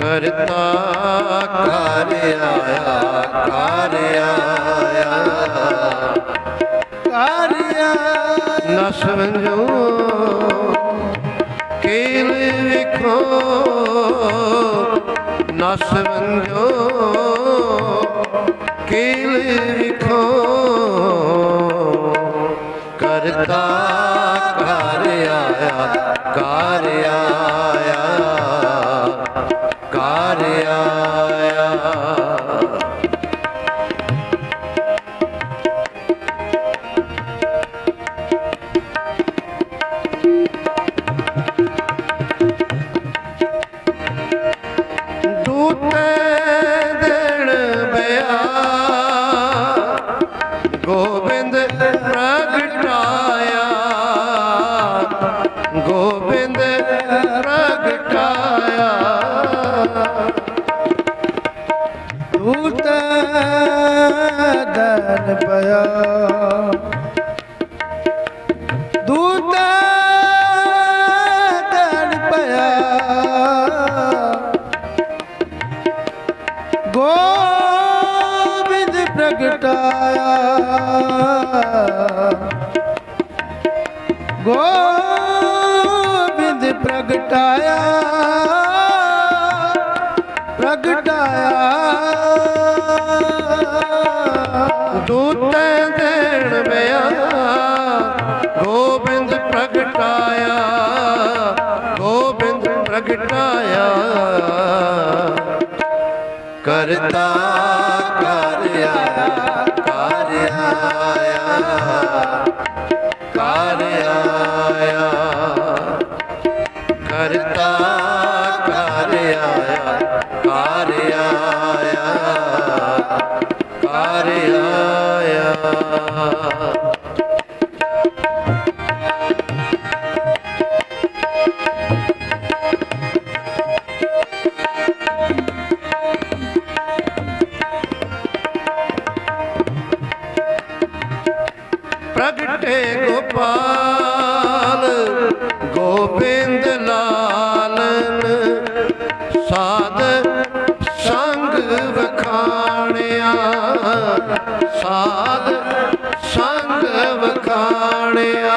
ਕਰਤਾ ਕਰ ਆਇਆ ਕਰ ਆਇਆ। ਕਰ ਆਇਆ। ਨਸ ਵੰਜੋ ਕੇਲ ਵੇਖੋ। ਨਸ ਵੰਜੋ ਕੇਲ ਦੂਤ ਦਨ ਪਿਆ। ਦੂਤ ਦਨ ਪਿਆ। ਗੋਬਿੰਦ ਪ੍ਰਗਟਾਇਆ। ਗੋਬਿੰਦ ਪ੍ਰਗਟਾਇਆ। ਪ੍ਰਗਟਾਇਆ। ਦੂਤੇ ਦੇਣ ਬਿਆ ਗੋਬਿੰਦ ਪ੍ਰਗਟਾਇਆ। ਗੋਬਿੰਦ ਪ੍ਰਗਟਾਇਆ। ਕਰਤਾ ਕਰ ਆਇਆ ਕਾਰਿਆ ਆਇਆ ਆਇਆ ਕਰਤਾ ਕਰ ਆਇਆ। ਸਾਧ ਸੰਗ ਵਖਾਣਿਆ।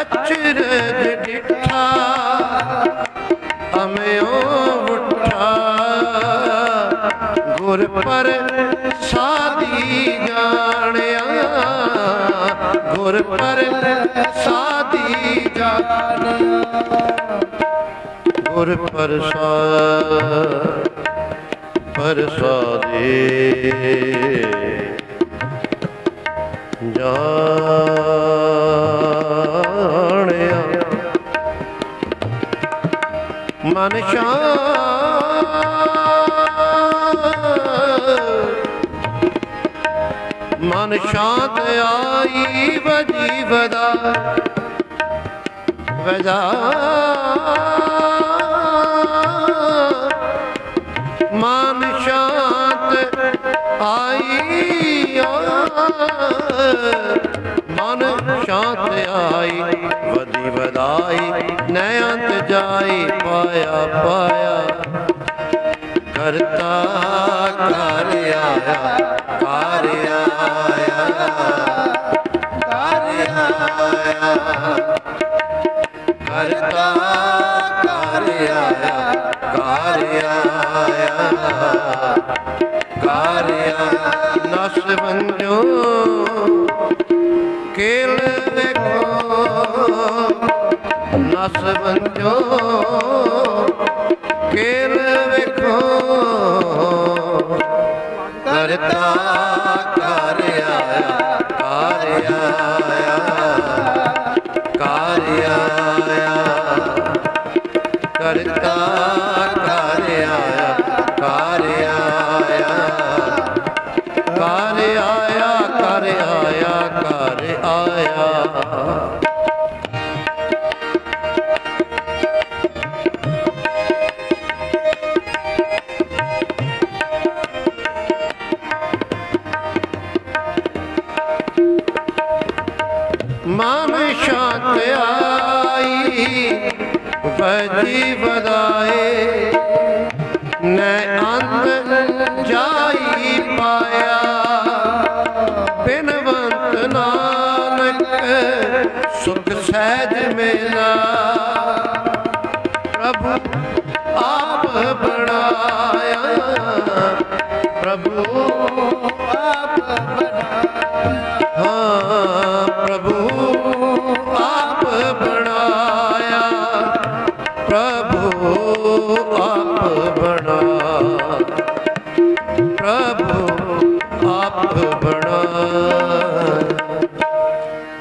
ਅਚਰਜ ਡਿਠਾ ਅਮਿਓ ਉਠਾ ਗੁਰ ਪਰ ਸਾਦੀ ਜਾਣਿਆ। ਗੁਰ ਪਰ ਸਾਦੀ ਜਾਣਿਆ ਗੁਰ ਪ੍ਰਸਾਦ ਪ੍ਰਸਾਦੇ ਜਾਣਿਆ। ਮਨ ਸ਼ਾਂਤ ਮਨ ਸ਼ਾਂਤ ਆਈ ਵਜੀ ਵਦਾ ਵਜਾ ਮਨ ਸ਼ਾਂਤ ਆਈ ਮਨ ਸ਼ਾਂਤ ਆਈ ਵਦੀ ਵਦਾਈ ਨੈ ਅੰਤ ਜਾਈ ਪਾਇਆ ਪਾਇਆ। ਕਰਤਾ ਕਰ ਆਇਆ ਕਰ ਆਇਆ ਕਰ ਆਇਆ ਕਰਤਾ ਕਰ ਆਇਆ ਕਰ ਆਇਆ ਕਰ ਆਇਆ ਨਸ ਬੰਜੋ ਕੇਲ ਦੇਖੋ ਨਸ ਬੰਜੋ ਕੇਲ ਵੇਖੋ। ਕਰਤਾ ਕਰ ਆਇਆ ਕਰ ਆਇਆ ਕਰ ਆਇਆ ਕਰਤਾ ਕਰ ਆਇਆ ਕਰ ਆਇਆ ਕਰ ਆਇਆ ਕਰ ਆਇਆ ਕਰ ਆਇਆ ਮਨ ਸ਼ਾਂਤ ਆਈ, ਵਜੀ ਵਧਾਏ ਨੈ ਅੰਤ ਜਾਈ ਪਾਇਆ, ਬਿਨਵੰਤ ਨਾਨਕ ਸੁਖ ਸਹਿਜ ਮੇਲਾ। ਪ੍ਰਭੂ ਆਪ ਬਣਾਇਆ, ਪ੍ਰਭੂ ਆਪ ਹਾਂ, ਪ੍ਰਭੂ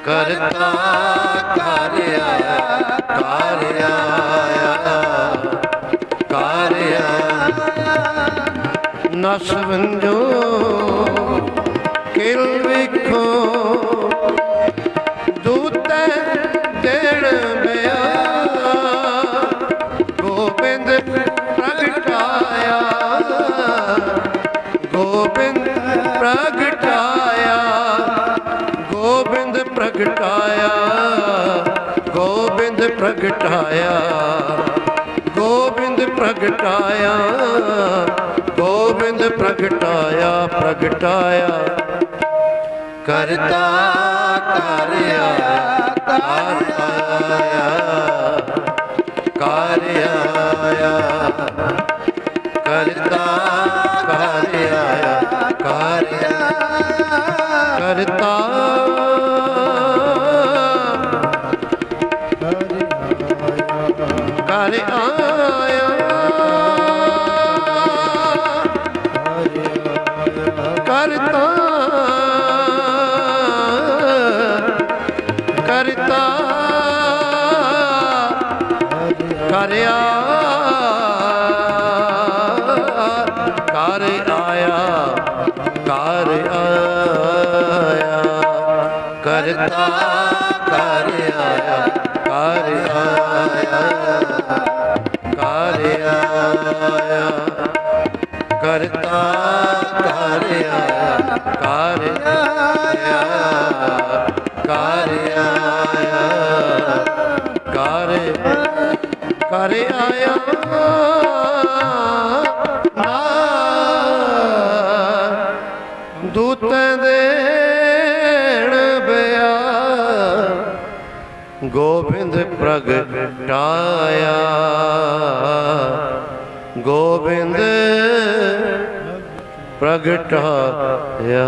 ਕਰਤਾ ਕਰ ਆਇਆ ਕਰ ਆਇਆ ਕਰ ਆਇਆ। ਨਸ ਕਿਲ ਵੇਖੋ। ਪ੍ਰਗਟਾਇਆ, ਗੋਬਿੰਦ ਪ੍ਰਗਟਾਇਆ ਗੋਬਿੰਦ ਪ੍ਰਗਟਾਇਆ ਗੋਬਿੰਦ ਪ੍ਰਗਟਾਇਆ ਪ੍ਰਗਟਾਇਆ। ਕਰਤਾ ਕਰ ਆਇਆ ਕਰ ਆਇਆ ਕਰ ਆਇਆ। ਕਰਤਾ, ਕਰ ਆਇਆ, ਕਰ ਕਰਤਾ। ਕਰ ਆਇਆ। ਕਰਤਾ। ਕਰਤਾ। ਕਰਿਆ ਕਰ ਆਇਆ ਕਰ ਆਇਆ ਕਰ ਆਇਆ। ਕਰਤਾ ਕਰ ਆਇਆ ਕਰ ਆਇਆ ਕਰ ਆਇਆ। ਕਰ ਕਰ ਆਇਆ। ਗੋਬਿੰਦ ਪ੍ਰਗਟਾਇਆ ਗੋਬਿੰਦ ਪ੍ਰਗਟਾਇਆ